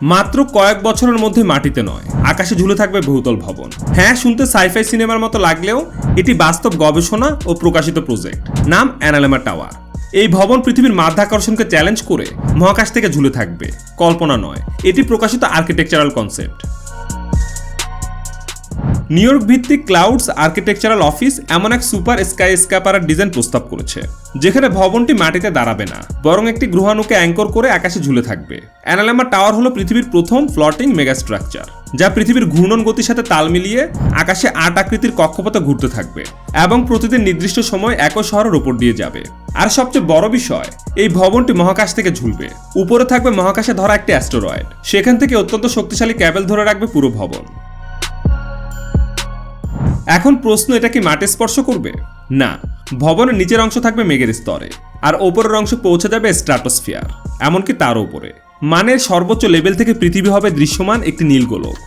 মাত্র কয়েক বছরের মধ্যে মাটিতে নয়, আকাশে ঝুলে থাকবে বহুতল ভবন। হ্যাঁ শুনতে সাইফাই সিনেমার মতো লাগলেও এটি বাস্তব গবেষণা ও প্রকাশিত প্রজেক্ট। নাম অ্যানালেমা টাওয়ার। এই ভবন পৃথিবীর মাধ্যাকর্ষণকে চ্যালেঞ্জ করে মহাকাশ থেকে ঝুলে থাকবে। কল্পনা নয়, এটি প্রকাশিত আর্কিটেকচারাল কনসেপ্ট। নিউ ইয়র্ক ভিত্তিক ক্লাউডস আর্কিটেকচারাল অফিস এমন এক সুপার স্কাই স্ক্যাপারার ডিজাইন প্রস্তাব করেছে, যেখানে ভবনটি মাটিতে দাঁড়াবে না, বরং একটি গ্রহাণুকে অ্যাঙ্কর করে আকাশে ঝুলে থাকবে। অ্যানালামা টাওয়ার হলো পৃথিবীর প্রথম ফ্লটিং মেগা স্ট্রাকচার যা পৃথিবীর ঘূর্ণন গতির সাথে তাল মিলিয়ে আকাশে আট আকৃতির কক্ষপথে ঘুরতে থাকবে এবং প্রতিদিন নির্দিষ্ট সময় একই শহরের উপর দিয়ে যাবে। আর সবচেয়ে বড় বিষয়, এই ভবনটি মহাকাশ থেকে ঝুলবে। উপরে থাকবে মহাকাশে ধরা একটি অ্যাস্টেরয়েড সেখান থেকে অত্যন্ত শক্তিশালী ক্যাবেল ধরে রাখবে পুরো ভবন। এখন প্রশ্ন, এটা কি মাটি স্পর্শ করবে? না, ভবনের নিচের অংশ থাকবে মেঘের স্তরে, আর ওপরের অংশ পৌঁছে যাবে স্ট্রাটোস্ফিয়ার এমনকি তার উপরে। মানের সর্বোচ্চ লেভেল থেকে পৃথিবী হবে দৃশ্যমান একটি নীল গোলক।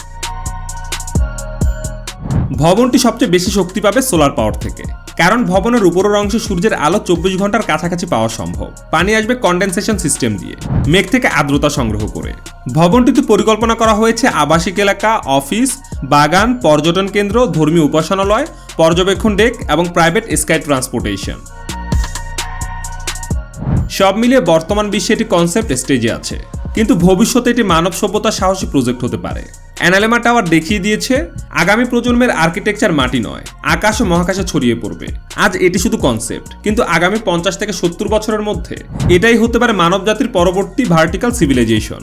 ভবনটি সবচেয়ে বেশি শক্তি পাবে সোলার পাওয়ার থেকে, কারণ ভবনের উপরের অংশে সূর্যের আলো চব্বিশ ঘণ্টার কাছাকাছি পাওয়া সম্ভব। পানি আসবে কন্ডেনসেশন সিস্টেম দিয়ে, মেঘ থেকে আর্দ্রতা সংগ্রহ করে। ভবনটিতে পরিকল্পনা করা হয়েছে আবাসিক এলাকা, অফিস বাগান, পর্যটন কেন্দ্র, ধর্মীয় উপাসনালয়, পর্যবেক্ষণ ডেক এবং প্রাইভেট স্কাই ট্রান্সপোর্টেশন। সব মিলিয়ে বর্তমান বিশ্বে এটি কনসেপ্ট স্টেজে আছে। কিন্তু ভবিষ্যতে এটি মানব সভ্যতার সাহসী প্রজেক্ট হতে পারে। অ্যানালেমা টাওয়ার দেখিয়ে দিয়েছে, আগামী প্রজন্মের আর্কিটেকচার মাটি নয়, আকাশ ও মহাকাশে ছড়িয়ে পড়বে। আজ এটি শুধু কনসেপ্ট কিন্তু আগামী পঞ্চাশ থেকে সত্তর বছরের মধ্যে এটাই হতে পারে মানবজাতির পরবর্তী ভার্টিক্যাল সিভিলাইজেশন